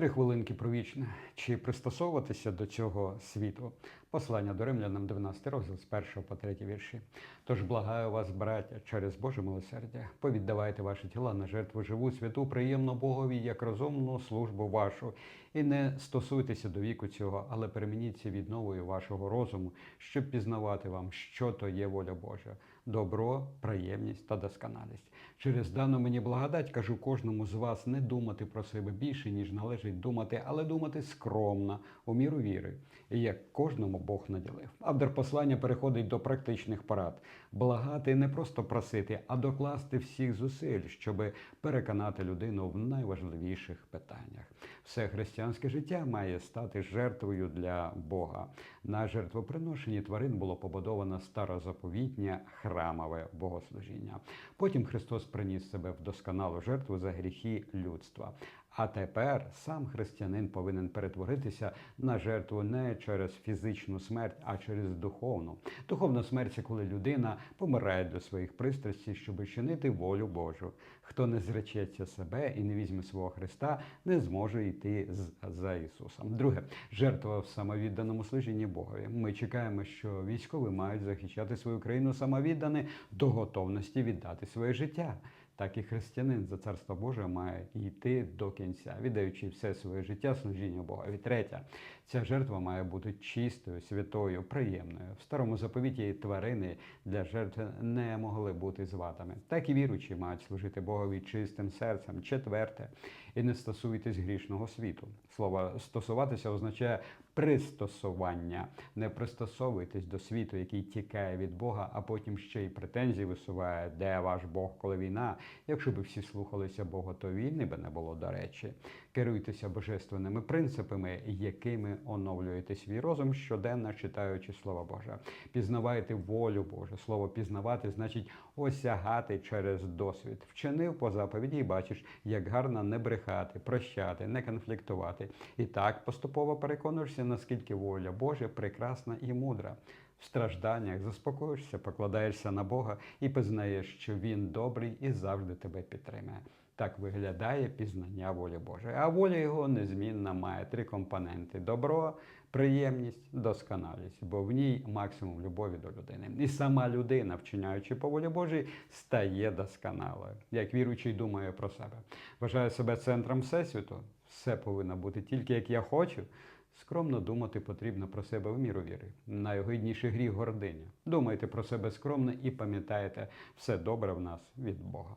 Три хвилинки про вічне. Чи пристосовуватися до цього світу? Послання до римлянам 12 розділ з 1 по 3 вірші. Тож благаю вас, браття, через Боже милосердя, повіддавайте ваші тіла на жертву живу, святу, приємну Богові, як розумну службу вашу, і не стосуйтеся до віку цього, але перемініться від новою вашого розуму, щоб пізнавати вам, що то є воля Божа, добро, приємність та досконалість. Через дану мені благодать кажу кожному з вас не думати про себе більше, ніж належить думати, але думати скромно, у міру віри, як кожному Бог наділив. Автор послання переходить до практичних порад. Благати не просто просити, а докласти всіх зусиль, щоб переконати людину в найважливіших питаннях. Все християнське життя має стати жертвою для Бога. На жертвоприношенні тварин було побудовано старозаповітнє храмове богослужіння. Потім Христос приніс себе в досконалу жертву за гріхи людства. А тепер сам християнин повинен перетворитися на жертву не через фізичну смерть, а через духовну. Духовна смерть це коли людина помирає до своїх пристрастей, щоб чинити волю Божу. Хто не зречеться себе і не візьме свого Христа, не зможе йти за Ісусом. Друге, жертва в самовідданому служінні Богові. Ми чекаємо, що військові мають захищати свою країну самовіддані до готовності віддати своє життя. Так і християнин за царство Боже має йти до кінця, віддаючи все своє життя служінню Богові. Третє, ця жертва має бути чистою, святою, приємною. В старому заповіті тварини для жертв не могли бути зватами. Так і віруючі мають служити Богові чистим серцем. Четверте, і не стосуйтесь грішного світу. Слово стосуватися означає пристосування. Не пристосовуйтесь до світу, який тікає від Бога, а потім ще й претензії висуває, де ваш Бог, коли війна. Якщо б всі слухалися Бога, то війни би не було до речі. Керуйтеся божественними принципами, якими оновлюєте свій розум щоденно читаючи Слово Боже. Пізнавайте волю Божу. Слово пізнавати значить осягати через досвід. Вчинив по заповіді і бачиш, як гарно не брехати, прощати, не конфліктувати. І так поступово переконуєшся, наскільки воля Божа прекрасна і мудра. В стражданнях заспокоїшся, покладаєшся на Бога і пізнаєш, що Він добрий і завжди тебе підтримує. Так виглядає пізнання волі Божої. А воля його незмінна має три компоненти: добро, приємність, досконалість, бо в ній максимум любові до людини. І сама людина, вчиняючи по волі Божій, стає досконалою. Як віруючий думає про себе. Вважає себе центром всесвіту. Все повинно бути тільки як я хочу. Скромно думати потрібно про себе в міру віри. Найогидніший гріх гординя. Думайте про себе скромно і пам'ятайте, все добре в нас від Бога.